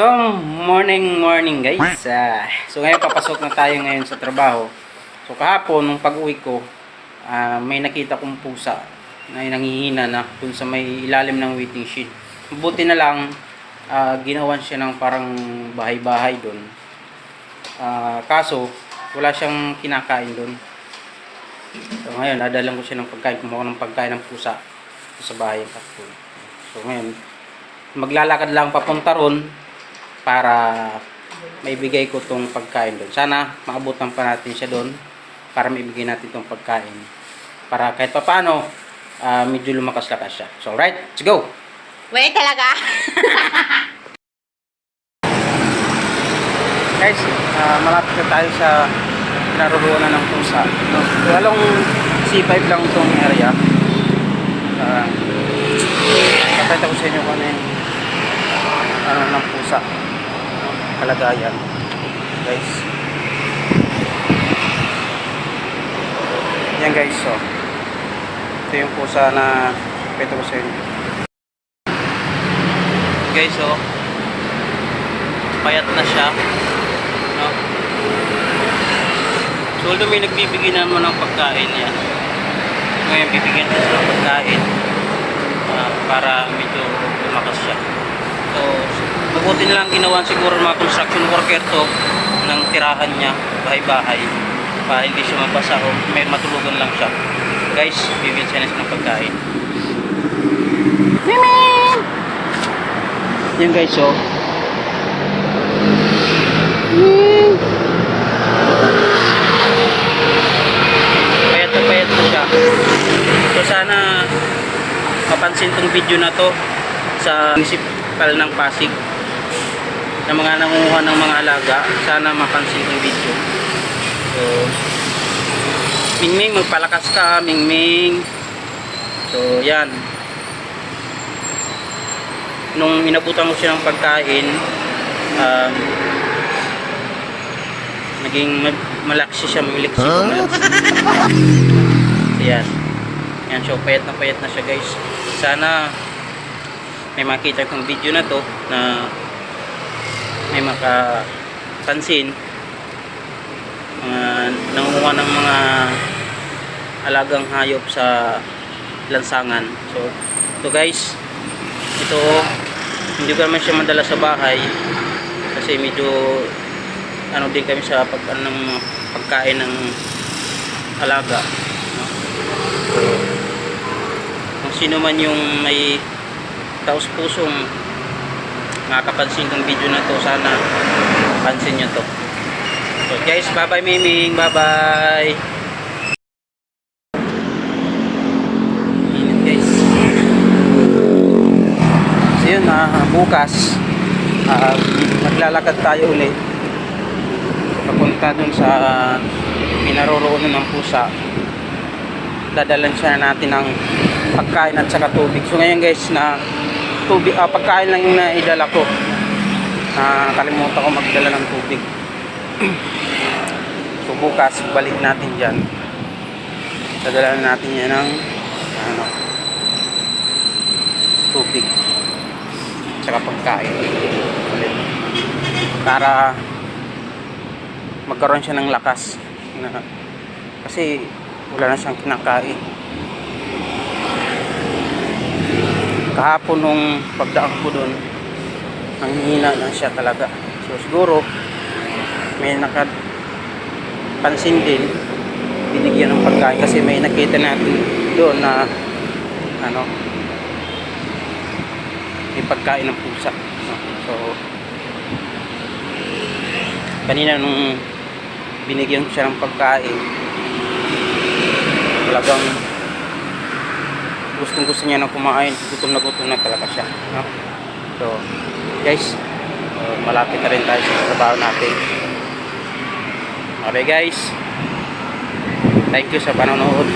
So, morning, morning guys. Ah, so ngayon papasok na tayo ngayon sa trabaho. So kahapon, nung pag-uwi ko, ah, may nakita kong pusa na nangihina na dun sa may ilalim ng waiting shed. Buti na lang, ah, ginawan siya ng parang bahay-bahay dun. Ah, kaso, wala siyang kinakain dun. So ngayon, nadalang ko siya ng pagkain, kumuha ng pagkain ng pusa sa bahay. So ngayon, maglalakad lang papunta ron para maibigay ko tong pagkain doon. Sana maabutan pa natin siya doon para maibigay natin tong pagkain. Para kahit pa paano, ah, medyo lumakas-lakas siya. So, right, let's go! Wait talaga? Guys, ah, malapit na tayo sa naruruanan ng pusa. No? So, along C5 lang itong area. Uh, Kapita ko sa inyo kung ano yung ano ng pusa. Kalagayan. Guys. Yan guys, so. Ito yung pusa na kapita ko sa inyo. Guys, so. Payat na siya. No? So, although may nagbibigay naman ng pagkain yan. Ngayon, bibigyan ko siya ng pagkain ah, para medyo lumakas siya. Na lang ginawa siguro ng mga construction worker to ng tirahan niya, bahay-bahay para hindi siya mabasa o may matulugan lang siya. Guys, bibigyan siya na ng pagkain. Yan guys, oh. payat na payat po siya so sana mapansin tong video na to sa municipal ng Pasig na mga nangunguha ng mga alaga sana mapansin tong video so Mingming magpalakas ka Mingming so yan nung inabutan ko siya ng pagkain um, naging ma- malaksi siya mamiliksi huh? malaksi Ayan. Ayan, so payat na payat na siya guys. Sana may makita kong video na to na may makapansin mga nangunguha ng mga alagang hayop sa lansangan. So, ito guys, ito hindi ko naman siya madala sa bahay kasi medyo ano din kami sa pag ano, ng pagkain ng alaga kung sino man yung may taos pusong makakapansin kong video na to sana pansin nyo to. So guys bye bye miming. Bye bye guys. So yun ah, bukas ah, maglalakad tayo ulit. Papunta dun sa pinaroroonan ng pusa. Dadalan siya natin ng pagkain at saka tubig. So ngayon guys na tubig, ah, pagkain lang yung naidala ko. Na kalimutan ko magdala ng tubig. So bukas balik natin dyan. Dadalan natin yan ng ano, tubig. At saka pagkain. Ulit. Para magkaroon siya ng lakas. Na, kasi wala na siyang kinakain kahapon nung pagdaan ko doon ang hina na siya talaga. So siguro may nakapansin din binigyan ng pagkain. Kasi may nakita natin doon na ano may pagkain ng pusa. So kanina nung binigyan ko siya ng pagkain talagang gustong gusto niya na kumain gutom na gutom na talaga siya no? so guys uh, malapit na rin tayo sa trabaho natin. Okay guys. Thank you sa panonood